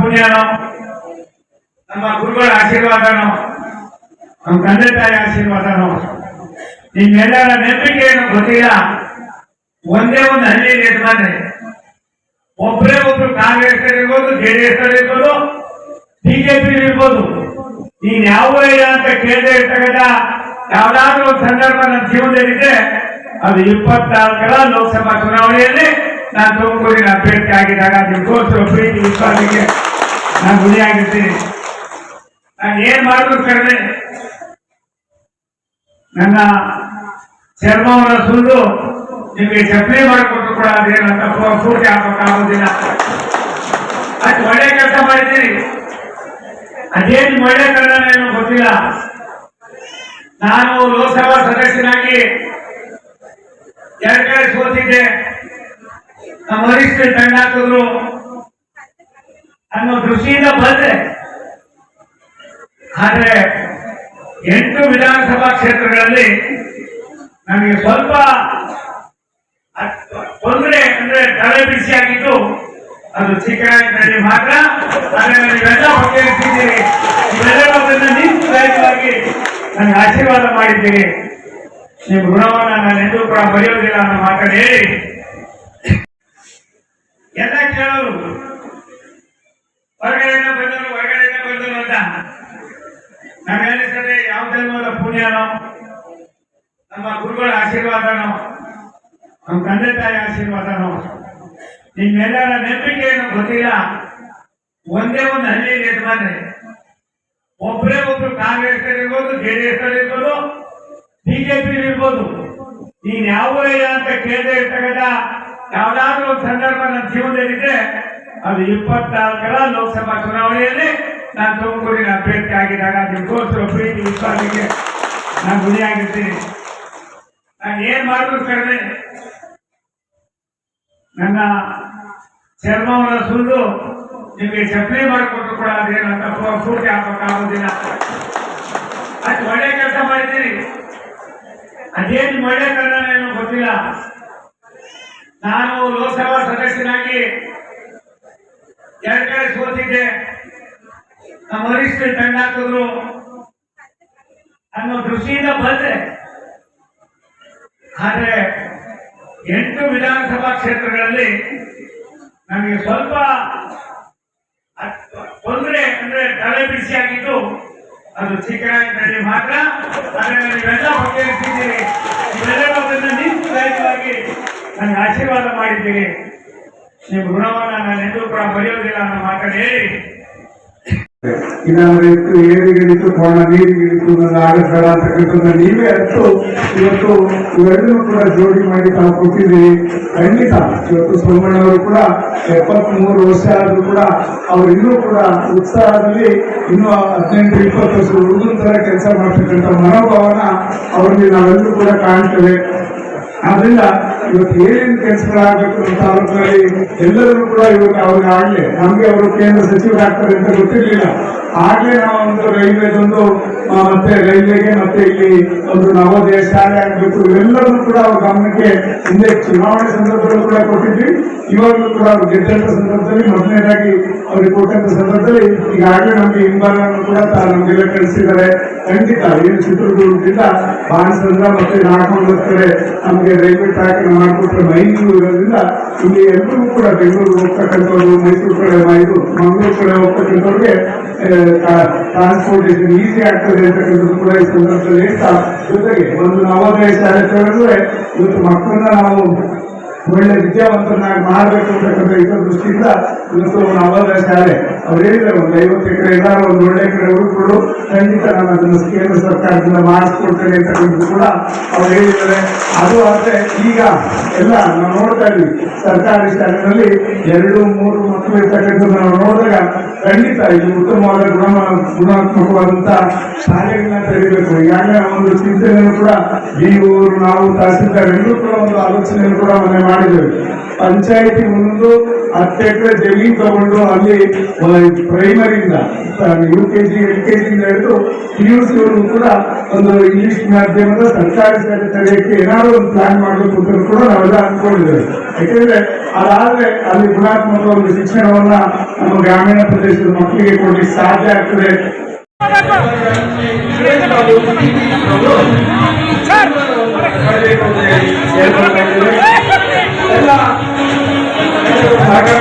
ಪುಣ್ಯನೋ, ನಮ್ಮ ಗುರುಗಳ ಆಶೀರ್ವಾದನೋ, ನಮ್ಮ ತಂದೆ ತಾಯಿ ಆಶೀರ್ವಾದನೋ, ನಿಮ್ಮೆಲ್ಲರ ನಂಬಿಕೆ ಏನು ಗೊತ್ತಿಲ್ಲ. ಒಂದೇ ಒಂದು ಹಳ್ಳಿಯಲ್ಲಿ ಯಜಮಾನ್ರೆ ಒಬ್ಬರೇ ಒಬ್ರು ಕಾಂಗ್ರೆಸ್ ಇರ್ಬೋದು ಜೆಡಿಎಸ್ ಇರ್ಬೋದು ಬಿಜೆಪಿ ಇರ್ಬೋದು. ನೀನ್ ಯಾವ ಇಲ್ಲ ಅಂತ ಕೇಳದೆ ಇರ್ತಕ್ಕಂಥ ಯಾವ್ದಾದ್ರು ಒಂದು ಸಂದರ್ಭ ನನ್ನ ಜೀವನದಲ್ಲಿದೆ ಅದು ಇಪ್ಪತ್ನಾಲ್ಕರ ಲೋಕಸಭಾ ಚುನಾವಣೆಯಲ್ಲಿ ನಾನು ತುಮಕೂರಿನ ಭೇಟಿ ಆಗಿದ್ದಾಗ ನಿಮ್ಗೋಸ್ಕರ ಪ್ರೀತಿ ವಿಶ್ವಾಸಕ್ಕೆ ನಾನು ಗುರಿಯಾಗಿರ್ತೀನಿ. ನಾನು ಏನ್ ಕರೆದೆ ನನ್ನ ಚರ್ಮವನ್ನು ಸುಳ್ಳು ನಿಮಗೆ ಚಪ್ಪಲಿ ಮಾಡಿಕೊಟ್ಟು ಕೂಡ ಅದೇನು ಪೂರ್ತಿ ಹಾಕೋಕ್ಕಾಗೋದಿಲ್ಲ ಅದು ಒಳ್ಳೆ ಕೆಲಸ ಮಾಡಿದ್ದೀರಿ. ಅದೇನು ಒಳ್ಳೆ ಕನ್ನಡ ಏನು ಗೊತ್ತಿಲ್ಲ. ನಾನು ಲೋಕಸಭಾ ಸದಸ್ಯನಾಗಿ ಎರಡು ಕಡೆ ಸೋತಿದ್ದೆ. ನಮ್ಮ ವರಿಷ್ಠ ತಂಡ ಹಾಕಿದ್ರು ಅನ್ನೋ ದೃಷ್ಟಿಯಿಂದ ಬಂದೆ ಆದ್ರೆ ಎಂಟು ವಿಧಾನಸಭಾ ಕ್ಷೇತ್ರಗಳಲ್ಲಿ ನನಗೆ ಸ್ವಲ್ಪ ತೊಂದರೆ ಅಂದ್ರೆ ತಲೆ ಬಿಸಿ ಆಗಿತ್ತು ಅದು ಚಿಕ್ಕರಾಯನಲ್ಲಿ ಮಾತ್ರ. ಆದ್ರೆ ನೀವೆಲ್ಲ ಬಗೆಹರಿಸಿದ್ದೀರಿ ನೀವೆಲ್ಲರೂ ಅದನ್ನ ನಿಂತು ಧೈರ್ಯವಾಗಿ ನನಗೆ ಆಶೀರ್ವಾದ ಮಾಡಿದ್ದೀರಿ. ನಿಮ್ಮ ಋಣವನ್ನು ನಾನು ಎಂದೂ ಕೂಡ ಬರೆಯೋದಿಲ್ಲ ಅನ್ನೋ ಮಾತಾಡಿ ಎಲ್ಲ ಕೇಳೋರು ಹೊರಗಡೆಯಿಂದ ಬಂದರು ಹೊರಗಡೆಯಿಂದ ಬಂದರು ಅಂತ. ಹೇಳಿದ್ರೆ ಯಾವ ಜನ್ಮದ ಪುಣ್ಯನೋ ನಮ್ಮ ಗುರುಗಳ ಆಶೀರ್ವಾದನೋ ನಮ್ಮ ತಂದೆ ತಾಯಿ ಆಶೀರ್ವಾದನೋ ನಿಮ್ಮೆಲ್ಲರ ನಂಬಿಕೆ ಏನು ಗೊತ್ತಿಲ್ಲ, ಒಂದೇ ಒಂದು ಹಳ್ಳಿಯಲ್ಲಿ ಯಜಮಾನ್ರೆ. ಒಬ್ಬರೇ ಒಬ್ರು ಕಾಂಗ್ರೆಸ್ ಇರ್ಬೋದು ಜೆಡಿಎಸ್ ಇರ್ಬೋದು ಬಿಜೆಪಿ ಇರ್ಬೋದು. ನೀನ್ ಯಾವ ಅಂತ ಕೇಳದೆ ಇರ್ತಕ್ಕಂಥ ಯಾವ್ದಾದ್ರು ಒಂದು ಸಂದರ್ಭ ನನ್ನ ಜೀವನದಲ್ಲಿದೆ ಅದು ಇಪ್ಪತ್ನಾಲ್ಕರ ಲೋಕಸಭಾ ಚುನಾವಣೆಯಲ್ಲಿ ನಾನು ತುಮಕೂರಿನ ಅಭ್ಯರ್ಥಿ ಆಗಿದ್ದಾಗ ನೀವು ತೋರಿಸಿರೋ ಪ್ರೀತಿ ವಿಶ್ವಾಸಕ್ಕೆ ನಾನು ಗುರಿಯಾಗಿರ್ತೀನಿ. ನಾನು ಏನ್ ಮಾಡಬೇಕು ಕಡಿಮೆ? ನನ್ನ ಚರ್ಮವನ್ನ ಸುರಿದು ನಿಮಗೆ ಚಪ್ಪಲಿ ಮಾಡಿಕೊಟ್ಟು ಕೂಡ ಅದೇನು ತಪ್ಪು ಪೂರ್ತಿ ಹಾಕೋಕ್ಕಾಗೋದಿಲ್ಲ ಅದು ಒಳ್ಳೆ ಕೆಲಸ ಮಾಡಿದ್ದೀನಿ. ಅದೇನು ಒಳ್ಳೆ ಕಾರಣ ಏನೋ ಗೊತ್ತಿಲ್ಲ. ನಾನು ಲೋಕಸಭಾ ಸದಸ್ಯನಾಗಿ ಎರಡು ಕಡೆ ಸೋತಿದ್ದೆ ನಮ್ಮ ವರಿಷ್ಠ ತಂಡ ಹಾಕಿದ್ರು. ಅನ್ನೋ ದೃಷ್ಟಿಯಿಂದ ಬಂದೆ ಆದ್ರೆ ಎಂಟು ವಿಧಾನಸಭಾ ಕ್ಷೇತ್ರಗಳಲ್ಲಿ ನನಗೆ ಸ್ವಲ್ಪ ತೊಂದರೆ ಅಂದ್ರೆ ತಲೆ ಬಿಸಿ ಆಗಿತ್ತು ಅದು ಚಿಕ್ಕರಾಯನಲ್ಲಿ ಮಾತ್ರ. ಆದ್ರೆ ನೀವೆಲ್ಲ ಬಗೆಹರಿಸಿದ್ದೀರಿ ನೀವೆಲ್ಲರೂ ಅದನ್ನ ನಿಂತು ಧೈರ್ಯವಾಗಿ ನನಗೆ ಆಶೀರ್ವಾದ ಮಾಡಿದ್ದೀರಿ. ನಿಮ್ಮ ನಾನು ಎಂದೂ ಕೂಡ ಬರೆಯೋದಿಲ್ಲ ಅನ್ನೋ ಮಾತನ್ನು ಹೇಳಿ. ಇದಾಗಿತ್ತು ಏರಿಗಿಳಿತು ಕೋಣ ನೀರಿಗಿಳಿತು ನನ್ನ ಆಗಬೇಡ ಅಂತಕ್ಕಂಥದ್ದು ನೀವೇ ಅಷ್ಟು ಇವತ್ತು ಇವೆಲ್ಲರೂ ಕೂಡ ಜೋಡಿ ಮಾಡಿ ತಾವು ಕೊಟ್ಟಿದ್ದೀರಿ. ಖಂಡಿತ. ಇವತ್ತು ಸೋಮಣ್ಣವರು ಕೂಡ ಎಪ್ಪತ್ತ್ ಮೂರು ವರ್ಷ ಆದರೂ ಕೂಡ ಅವರು ಇನ್ನೂ ಕೂಡ ಉತ್ಸಾಹದಲ್ಲಿ ಇನ್ನೂ ಹದಿನೆಂಟು, ಇಪ್ಪತ್ತು ವರ್ಷ ಹುಡುಗನ ತರ ಕೆಲಸ ಮಾಡ್ತಕ್ಕಂಥ ಮನೋಭಾವನ ಅವರಿಗೆ ನಾವೆಲ್ಲರೂ ಕೂಡ ಕಾಣ್ತೇವೆ. ಆದ್ರಿಂದ ಇವತ್ತು ಏನೇನು ಕೆಲಸಗಳಾಗಬೇಕು ತಾಲೂಕಿನಲ್ಲಿ ಎಲ್ಲರೂ ಕೂಡ ಇವತ್ತು ಅವ್ರಿಗೆ ನಮಗೆ ನಮ್ಗೆ ಅವರು ಕೇಂದ್ರ ಸಚಿವರಾಗ್ತಾರೆ ಅಂತ ಗೊತ್ತಿರ್ಲಿಲ್ಲ. ಆಗ್ಲೇ ನಾವು ಒಂದು ರೈಲ್ವೆದೊಂದು ಮತ್ತೆ ರೈಲ್ವೆಗೆ, ಮತ್ತೆ ಇಲ್ಲಿ ಒಂದು ನವೋದಯ ಶಾಲೆ ಆಗಬೇಕು ಇವೆಲ್ಲರೂ ಕೂಡ ಅವ್ರ ಗಮನಕ್ಕೆ ಹಿಂದೆ ಚುನಾವಣೆ ಸಂದರ್ಭದಲ್ಲೂ ಕೂಡ ಕೊಟ್ಟಿದ್ವಿ. ಇವಾಗಲೂ ಕೂಡ ಅವ್ರು ಗೆದ್ದಂತ ಸಂದರ್ಭದಲ್ಲಿ, ಮೊದಲನೇದಾಗಿ ಅವ್ರಿಗೆ ಕೊಟ್ಟಂತ ಸಂದರ್ಭದಲ್ಲಿ ಈಗಾಗಲೇ ನಮಗೆ ಹಿಂಬಾಲನ್ನು ಕೂಡ ನಮ್ಗೆಲ್ಲ ಕಳಿಸಿದ್ದಾರೆ. ಖಂಡಿತ ಏನು ಚಿತ್ರದುರ್ಗದಿಂದ ಬಾಣಸಂದ್ರ ಮತ್ತೆ ನಾಲ್ಕು ಕಡೆ ನಮಗೆ ರೈಲ್ವೆ ಟ್ರ್ಯಾಕ್ ಮಾಡಿಕೊಟ್ರೆ ಮೈಸೂರು ಇರೋದ್ರಿಂದ ಇಲ್ಲಿ ಎಲ್ಲರಿಗೂ ಕೂಡ ಬೆಂಗಳೂರು ಹೋಗ್ತಕ್ಕಂಥವ್ರು, ಮೈಸೂರು ಕಡೆ ಇದು ಮಂಗಳೂರು ಕಡೆ ಹೋಗ್ತಕ್ಕಂಥವ್ರಿಗೆ ಟ್ರಾನ್ಸ್ಪೋರ್ಟೇಷನ್ ಈಸಿ ಆಗ್ತದೆ ಅಂತಕ್ಕಂಥದ್ದು ಕೂಡ ಈ ಸಂದರ್ಭದಲ್ಲಿ. ಜೊತೆಗೆ ಒಂದು ನವೋದಯ ಶಾಲೆ ಇವತ್ತು ಮಕ್ಕಳನ್ನ ನಾವು ಒಳ್ಳೆ ವಿದ್ಯಾವಂತರನ್ನಾಗಿ ಮಾಡಬೇಕು ಅಂತಕ್ಕಂಥ ಇದರ ದೃಷ್ಟಿಯಿಂದ ಇವತ್ತು ನವೋದಯ ಶಾಲೆ ಅವ್ರು ಹೇಳಿದ್ರೆ ಒಂದು ಐವತ್ತು ಎಕರೆ ಇದ್ದಾರೆ ಒಂದು ಒಳ್ಳೆ ಕಡೆ ಹುಡುಗರು ಖಂಡಿತ ನಾನು ಅದನ್ನು ಕೇಂದ್ರ ಸರ್ಕಾರದಿಂದ ಮಾಡಿಸ್ಕೊಡ್ತೇನೆ ಅಂತಕ್ಕಂಥದ್ದು ಕೂಡ ಅವ್ರು ಹೇಳಿದ್ದಾರೆ. ಅದು ಆದರೆ ಈಗ ಎಲ್ಲ ನಾವು ನೋಡ್ತಾ ಇದ್ವಿ, ಸರ್ಕಾರಿ ಶಾಲೆಗಳಲ್ಲಿ ಎರಡು, ಮೂರು ಮಕ್ಕಳು ಇರ್ತಕ್ಕಂಥದ್ದು ನಾವು ನೋಡಿದಾಗ ಖಂಡಿತ ಇದು ಉತ್ತಮವಾದ ಗುಣಮ, ಗುಣಾತ್ಮಕವಾದಂಥ ಶಾಲೆಗಳನ್ನ ತೆರೀಬೇಕು. ಯಾಕೆ ಒಂದು ಚಿಂತನೆಯನ್ನು ಕೂಡ ಊರು, ನಾವು ತಹಸೀಲ್ದಾರ್ ಎಲ್ಲರೂ ಕೂಡ ಒಂದು ಆಲೋಚನೆಯನ್ನು ಕೂಡ ಮೊನ್ನೆ ಮಾಡಿದ್ದೇವೆ ಪಂಚಾಯಿತಿ ಒಂದು ಹತ್ತು ಎಕರೆ ಜಮೀನು ತಗೊಂಡು ಅಲ್ಲಿ ಪ್ರೈಮರಿಯಿಂದ U K G L K ಜಿಯಿಂದ ಹಿಡಿದು ಪಿ ಯು ಸಿ ವರೆಗೂ ಕೂಡ ಒಂದು ಇಂಗ್ಲಿಷ್ ಮಾಧ್ಯಮದ ಸರ್ಕಾರಿ ಶಾಲೆ ಏನಾದರೂ ಒಂದು ಪ್ಲಾನ್ ಮಾಡಬೇಕು ಅಂತ ಕೂಡ ನಾವೆಲ್ಲ ಅಂದ್ಕೊಂಡಿದ್ದೇವೆ ಯಾಕೆಂದ್ರೆ ಅದಾದ್ರೆ ಅಲ್ಲಿ ಗುಣಾತ್ಮಕ ಒಂದು ಶಿಕ್ಷಣವನ್ನ ನಮ್ಮ ಗ್ರಾಮೀಣ ಪ್ರದೇಶದ ಮಕ್ಕಳಿಗೆ ಕೊಡಿ ಸಾಧ್ಯ ಆಗ್ತದೆ. ಎಲ್ಲ ঢাকা